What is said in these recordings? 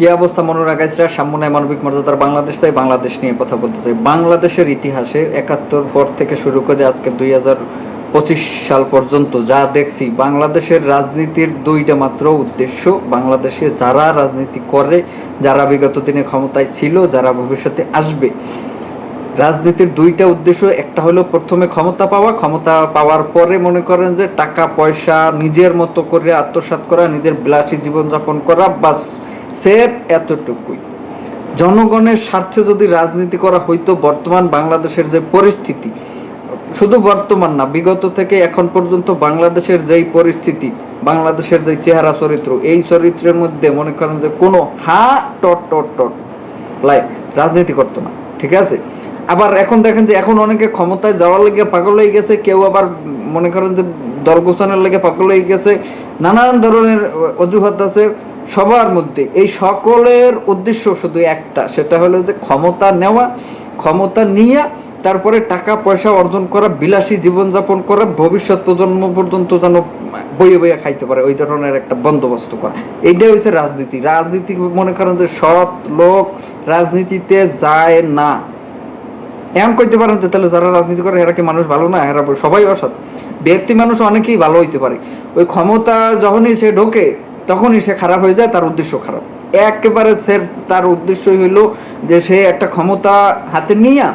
কি অবস্থা মনে মনোরাগাইছরা সামনে মানবিক মর্যাদার বাংলাদেশ, তাই বাংলাদেশ নিয়ে কথা বলতে চাই। বাংলাদেশের ইতিহাসে একাত্তর পর থেকে শুরু করে আজকে দুই হাজার পঁচিশ সাল পর্যন্ত যা দেখছি, বাংলাদেশের রাজনীতির দুইটা মাত্র উদ্দেশ্য। বাংলাদেশে যারা রাজনীতি করে, যারা বিগত দিনে ক্ষমতায় ছিল, যারা ভবিষ্যতে আসবে, রাজনীতির দুইটা উদ্দেশ্য। একটা হলো প্রথমে ক্ষমতা পাওয়া। ক্ষমতা পাওয়ার পরে মনে করেন যে টাকা, পয়সা, নিজের মতো করে আত্মসাৎ করা, নিজের বিলাসী জীবনযাপন করা, বাস সেফ এতটুকুই। জনগণের স্বার্থে যদি রাজনীতি করা হইতো, বর্তমান বাংলাদেশের যে পরিস্থিতি, শুধু বর্তমান না, বিগত থেকে এখন পর্যন্ত বাংলাদেশের যেই পরিস্থিতি, বাংলাদেশের যে চেহারা চরিত্র, এই চরিত্রের মধ্যে মনে করেন যে কোনো হা, টট টট টট লাই রাজনীতি করতো না, ঠিক আছে? আবার এখন দেখেন যে এখন অনেকে ক্ষমতায় যাওয়ার লেগে পাগল হয়ে গেছে, কেউ আবার মনে করেন যে দল গোছানোর লেগে পাগল হয়ে গেছে, নানান ধরনের অজুহাত আছে। সবার মধ্যে, এই সকলের উদ্দেশ্য শুধু একটা, সেটা হলো যে ক্ষমতা নেওয়া, ক্ষমতা নিয়ে তারপরে টাকা পয়সা অর্জন করা, বিলাসী জীবনযাপন করা, ভবিষ্যৎ প্রজন্ম পর্যন্ত যেন বইয়ে বইয়ে খাইতে পারে, ওই ধরনের একটা বন্দোবস্ত করা। এইটাই হচ্ছে রাজনীতি। রাজনীতি মনে করেন যে সৎ লোক রাজনীতিতে যায় না। এমন কইতে পারেন যে তাহলে যারা রাজনীতি করে, এরা কি মানুষ ভালো না? এরা সবাই অসৎ। ব্যক্তি মানুষ অনেকেই ভালো হইতে পারে। ওই ক্ষমতা যখনই সে ঢোকে তখনই সে খারাপ হয়ে যায়, তার উদ্দেশ্য খারাপ। একেবারে সে, তার উদ্দেশ্যই হইল যে সে একটা ক্ষমতা হাতে নিয়ে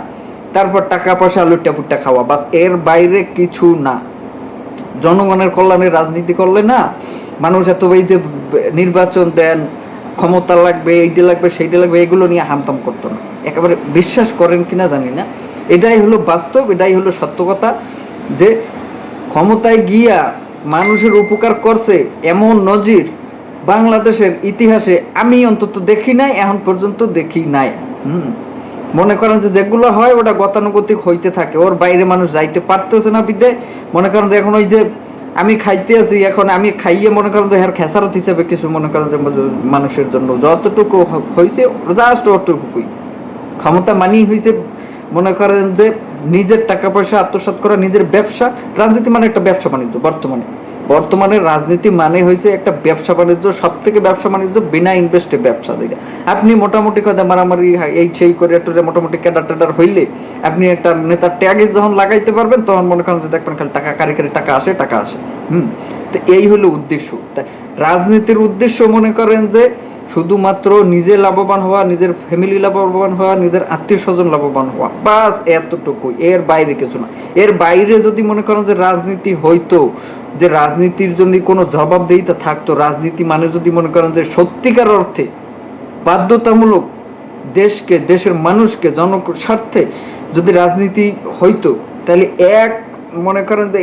তারপর টাকা পয়সা লুট্টা পুট্টা খাওয়া। বাসের বাইরে কিছু না। জনগণের কল্যাণে রাজনীতি করলে না, মানুষ এত এই যে নির্বাচন দেন, ক্ষমতা লাগবে, এইটা লাগবে, সেইটা লাগবে, এগুলো নিয়ে হামতাম করতো না। একেবারে বিশ্বাস করেন কিনা জানি না। এটাই হলো বাস্তব, এটাই হলো সত্য কথা যে ক্ষমতায় গিয়া মানুষের উপকার করছে এমন নজির বাংলাদেশের ইতিহাসে আমি অন্তত দেখি নাই, এখন পর্যন্ত দেখি নাই। হুম। মনে করেন যে যেগুলো হয়, ওটা গতানুগতিক হইতে থাকে। ওর বাইরে মানুষ যাইতে পারতেছে না বিদে। মনে করেন যে এখন ওই যে আমি খাইতে আছি, এখন আমি খাইয়ে মনে করেন যে হ্যাঁ খেসারত হিসেবে কিছু মনে করেন যে মানুষের জন্য। যতটুকু হয়েছে জাস্ট অতটুকুই। ক্ষমতা মানি হয়েছে মনে করেন যে নিজের টাকা পয়সা আত্মসাৎ করা, নিজের ব্যবসা, রাজনীতি মানে একটা ব্যবসা বাণিজ্য বর্তমানে। বর্তমানে রাজনীতি মানে হয়েছে একটা ব্যবসা বাণিজ্য সব থেকে ব্যবসা বাণিজ্য বিনা ইনভেস্টে ব্যবসা যেটা আপনি মোটামুটি কথা মারামারি এই সেই করে টোরে মোটামুটি ক্যাডার টেডার হইলে আপনি একটা নেতার ট্যাগে যখন লাগাইতে পারবেন, তখন মনে করেন যে দেখবেন খালি টাকা, কারি কারি টাকা আসে টাকা আসে। হুম? তো এই হলো উদ্দেশ্য। রাজনীতির উদ্দেশ্য মনে করেন যে শুধুমাত্র নিজে লাভবান হওয়া, নিজের ফ্যামিলি লাভবান হওয়া, নিজের আত্মীয় স্বজন লাভবান হওয়া, বাস এতটুকু এর বাইরে কিছু না। এর বাইরে যদি মনে করেন যে রাজনীতি হইতো, যে রাজনীতির জন্য কোনো জবাবদিহিতা থাকতো, রাজনীতি মানে যদি মনে করেন যে সত্যিকার অর্থে বাধ্যতামূলক দেশকে, দেশের মানুষকে জন স্বার্থে যদি রাজনীতি হইতো, তাহলে এক মনে করেন যে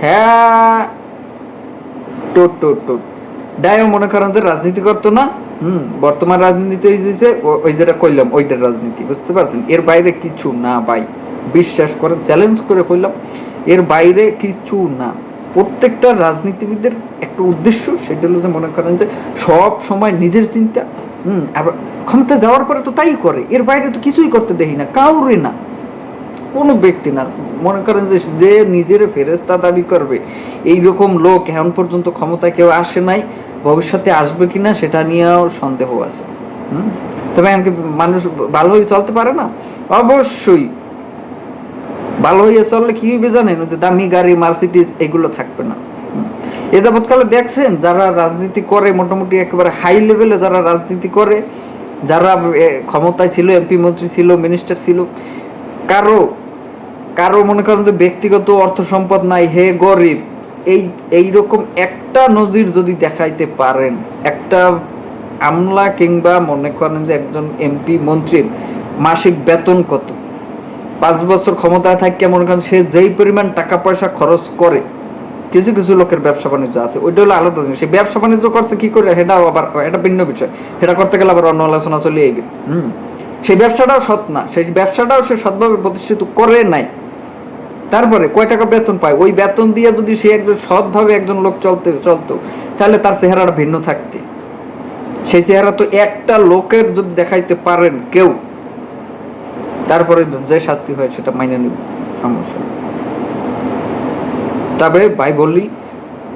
হ্যাঁ টোট টোট টোট। ডায়ও মনে করেন যে রাজনীতি করতো না হুম, বর্তমান রাজনীতি হয়েছে ওই যেটা করলাম ওইটার রাজনীতি, বুঝতে পারছেন? এর বাইরে কিছু না ভাই। বিশ্বাস করে চ্যালেঞ্জ করে করলাম এর বাইরে কিছু না। প্রত্যেকটা রাজনীতিবিদের একটা উদ্দেশ্য, সেটা হলো যে মনে করেন যে সব সময় নিজের চিন্তা, হুম, আবার ক্ষমতা যাওয়ার পরে তো তাই করে, এর বাইরে তো কিছুই করতে দেখি না, কাউরে না। কোনো ব্যক্তি না। মনে করেন যে যে নিজের ফেরেস্তা দাবি করবে এই রকম লোক এখন পর্যন্ত ক্ষমতায় কেউ আসে নাই, ভবিষ্যতে আসবে কিনা সেটা নিয়েও সন্দেহ আছে। তবে এমনকি মানুষ ভালো হয়ে চলতে পারে না? অবশ্যই। ভালো হয়ে চললে কি হবে জানেন? যে দামি গাড়ি মার্সিডিস এগুলো থাকবে না? এ যাবৎকালে দেখছেন, যারা রাজনীতি করে, মোটামুটি একেবারে হাই লেভেলে যারা রাজনীতি করে, যারা ক্ষমতায় ছিল এমপি মন্ত্রী ছিল মিনিস্টার ছিল কারও কারও মনে করেন যে ব্যক্তিগত অর্থ সম্পদ নাই, হে গরিব, এই এই রকম একটা নজির যদি দেখাইতে পারেন, একটা আমলা কিংবা মনে করেন যে একজন এমপি মন্ত্রীর মাসিক বেতন কত? পাঁচ বছর ক্ষমতায় থাকিয়া মনে করেন সে যেই পরিমাণ টাকা পয়সা খরচ করে, কিছু কিছু লোকের ব্যবসা বাণিজ্য আছে, ওইটা হলো আলাদা জিনিস। সেই ব্যবসা বাণিজ্য করছে কি করে? সেটাও আবার, এটা ভিন্ন বিষয়। সেটা করতে গেলে আবার অন্য আলোচনা চলে আইবে। হুম। সেই ব্যবসাটাও সৎ না, সেই ব্যবসাটাও সে সৎভাবে প্রতিষ্ঠিত করে নাই। তারপরে কয় টাকা বেতন পায়? ওই বেতন দিয়ে যদি সে একজন সৎভাবে একজন লোক চলতে, চলতো, তাহলে তার চেহারাটা ভিন্ন থাকতে। সেই চেহারা তো একটা লোকের যদি দেখাইতে পারেন কেউ, তারপরে যে শাস্তি হয় সেটা মাইনে নেব, সমস্যা তবে ভাই বললি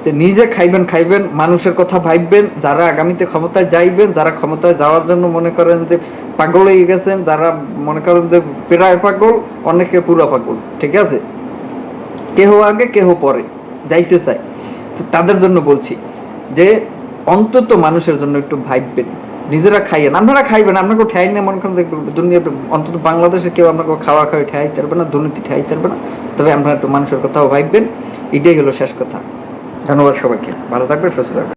যে নিজে খাইবেন খাইবেন, মানুষের কথা ভাববেন, যারা আগামীতে ক্ষমতায় যাইবেন, যারা ক্ষমতায় যাওয়ার জন্য মনে করেন যে পাগল হয়ে গেছেন, যারা মনে করেন যে প্রায় পাগল, অনেকে পুরো পাগল, ঠিক আছে? কেহ আগে, কেহ পরে, যাইতে চায়। তো তাদের জন্য বলছি যে, অন্তত মানুষের জন্য একটু ভাববেন। নিজেরা খাইয়েন। আপনারা খাইবেন, আপনাকে ঠেয়াই না, মনে করেন দুনিয়া অন্তত বাংলাদেশে কেউ আপনাকে খাওয়া খাওয়া ঠেয়াইতে পারবে না, দুর্নীতি ঠেয়াইতে পারবে না। তবে আপনারা একটু মানুষের কথাও ভাববেন। এটাই হলো শেষ কথা। ধন্যবাদ সবাইকে। ভালো থাকবেন, সুস্থ থাকবেন।